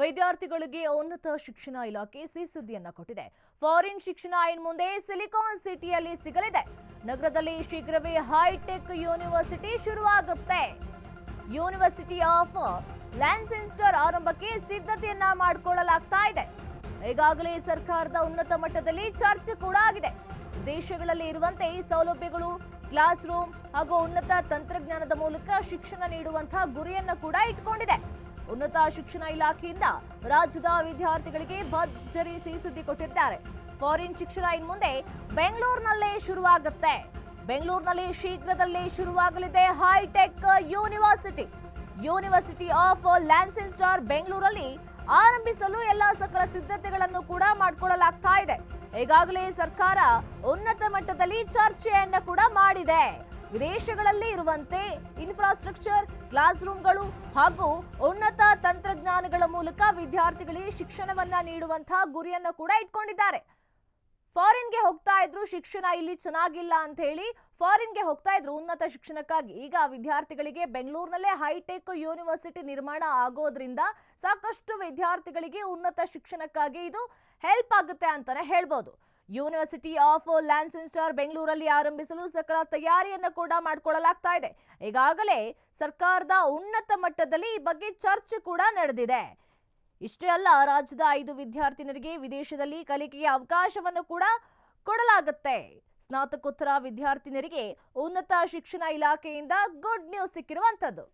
ವಿದ್ಯಾರ್ಥಿಗಳಿಗೆ ಉನ್ನತ ಶಿಕ್ಷಣ ಇಲಾಖೆ ಸಿ ಸುದ್ದಿಯನ್ನ ಕೊಟ್ಟಿದೆ. ಫಾರಿನ್ ಶಿಕ್ಷಣ ಇನ್ ಮುಂದೆ ಸಿಲಿಕಾನ್ ಸಿಟಿಯಲ್ಲಿ ಸಿಗಲಿದೆ. ನಗರದಲ್ಲಿ ಶೀಘ್ರವೇ ಹೈಟೆಕ್ ಯೂನಿವರ್ಸಿಟಿ ಶುರುವಾಗುತ್ತೆ. ಯೂನಿವರ್ಸಿಟಿ ಆಫ್ ಲ್ಯಾನ್ಸೆನ್ಸ್ಟರ್ ಆರಂಭಕ್ಕೆ ಸಿದ್ಧತೆಯನ್ನ ಮಾಡಿಕೊಳ್ಳಲಾಗ್ತಾ ಇದೆ. ಈಗಾಗಲೇ ಸರ್ಕಾರದ ಉನ್ನತ ಮಟ್ಟದಲ್ಲಿ ಚರ್ಚೆ ಕೂಡ ಆಗಿದೆ. ದೇಶಗಳಲ್ಲಿ ಇರುವಂತೆ ಈ ಸೌಲಭ್ಯಗಳು, ಕ್ಲಾಸ್ ರೂಮ್ ಹಾಗೂ ಉನ್ನತ ತಂತ್ರಜ್ಞಾನದ ಮೂಲಕ ಶಿಕ್ಷಣ ನೀಡುವಂತಹ ಗುರಿಯನ್ನು ಕೂಡ ಇಟ್ಕೊಂಡಿದೆ. ಉನ್ನತ ಶಿಕ್ಷಣ ಇಲಾಖೆಯಿಂದ ರಾಜ್ಯದ ವಿದ್ಯಾರ್ಥಿಗಳಿಗೆ ಭರ್ಜರಿ ಸಿಹಿಸುದ್ದಿ ಕೊಟ್ಟಿದ್ದಾರೆ. ಫಾರಿನ್ ಶಿಕ್ಷಣ ಇನ್ ಮುಂದೆ ಬೆಂಗಳೂರಿನಲ್ಲೇ ಶುರುವಾಗುತ್ತೆ. ಬೆಂಗಳೂರಿನಲ್ಲಿ ಶೀಘ್ರದಲ್ಲೇ ಶುರುವಾಗಲಿದೆ hitech university. University of Lancaster ಬೆಂಗಳೂರಲ್ಲಿ ಆರಂಭಿಸಲು ಎಲ್ಲ ಸಕಲ ಸಿದ್ಧತೆಗಳನ್ನು ಕೂಡ ಮಾಡಿಕೊಳ್ಳಲಾಗ್ತಾ ಇದೆ. ಈಗಾಗಲೇ ಸರ್ಕಾರ ಉನ್ನತ ಮಟ್ಟದಲ್ಲಿ ಚರ್ಚೆಯನ್ನು ಕೂಡ ಮಾಡಿದೆ. ವಿದೇಶಗಳಲ್ಲಿ ಇರುವಂತೆ ಇನ್ಫ್ರಾಸ್ಟ್ರಕ್ಚರ್ ಕ್ಲಾಸ್ ರೂಮ್ಗಳು ಹಾಗೂ ಉನ್ನತ ತಂತ್ರಜ್ಞಾನಗಳ ಮೂಲಕ ವಿದ್ಯಾರ್ಥಿಗಳಿಗೆ ಶಿಕ್ಷಣವನ್ನ ನೀಡುವಂತಹ ಗುರಿಯನ್ನ ಕೂಡ ಇಟ್ಕೊಂಡಿದ್ದಾರೆ. ಫಾರಿನ್ಗೆ ಹೋಗ್ತಾ ಇದ್ರು ಶಿಕ್ಷಣ ಇಲ್ಲಿ ಚೆನ್ನಾಗಿಲ್ಲ ಅಂತ ಹೇಳಿ ಫಾರಿನ್ಗೆ ಹೋಗ್ತಾ ಇದ್ರು ಉನ್ನತ ಶಿಕ್ಷಣಕ್ಕಾಗಿ. ಈಗ ವಿದ್ಯಾರ್ಥಿಗಳಿಗೆ ಬೆಂಗಳೂರಿನಲ್ಲೇ ಹೈಟೆಕ್ ಯೂನಿವರ್ಸಿಟಿ ನಿರ್ಮಾಣ ಆಗೋದ್ರಿಂದ ಸಾಕಷ್ಟು ವಿದ್ಯಾರ್ಥಿಗಳಿಗೆ ಉನ್ನತ ಶಿಕ್ಷಣಕ್ಕಾಗಿ ಇದು ಹೆಲ್ಪ್ ಆಗುತ್ತೆ ಅಂತಾನೆ ಹೇಳ್ಬೋದು. ಯೂನಿವರ್ಸಿಟಿ ಆಫ್ ಲ್ಯಾನ್ಸೆನ್ಸ್ಟಾರ್ ಬೆಂಗಳೂರಲ್ಲಿ ಆರಂಭಿಸಲು ಸಕಲ ತಯಾರಿಯನ್ನು ಕೂಡ ಮಾಡಿಕೊಳ್ಳಲಾಗ್ತಾ ಇದೆ. ಈಗಾಗಲೇ ಸರ್ಕಾರದ ಉನ್ನತ ಮಟ್ಟದಲ್ಲಿ ಈ ಬಗ್ಗೆ ಚರ್ಚೆ ಕೂಡ ನಡೆದಿದೆ. ಇಷ್ಟೇ ಅಲ್ಲ, ರಾಜ್ಯದ ಐದು ವಿದ್ಯಾರ್ಥಿನಿಯರಿಗೆ ವಿದೇಶದಲ್ಲಿ ಕಲಿಕೆಗೆ ಅವಕಾಶವನ್ನು ಕೂಡ ಕೊಡಲಾಗುತ್ತೆ. ಸ್ನಾತಕೋತ್ತರ ವಿದ್ಯಾರ್ಥಿನಿಯರಿಗೆ ಉನ್ನತ ಶಿಕ್ಷಣ ಇಲಾಖೆಯಿಂದ ಗುಡ್ ನ್ಯೂಸ್ ಸಿಕ್ಕಿರುವಂತದ್ದು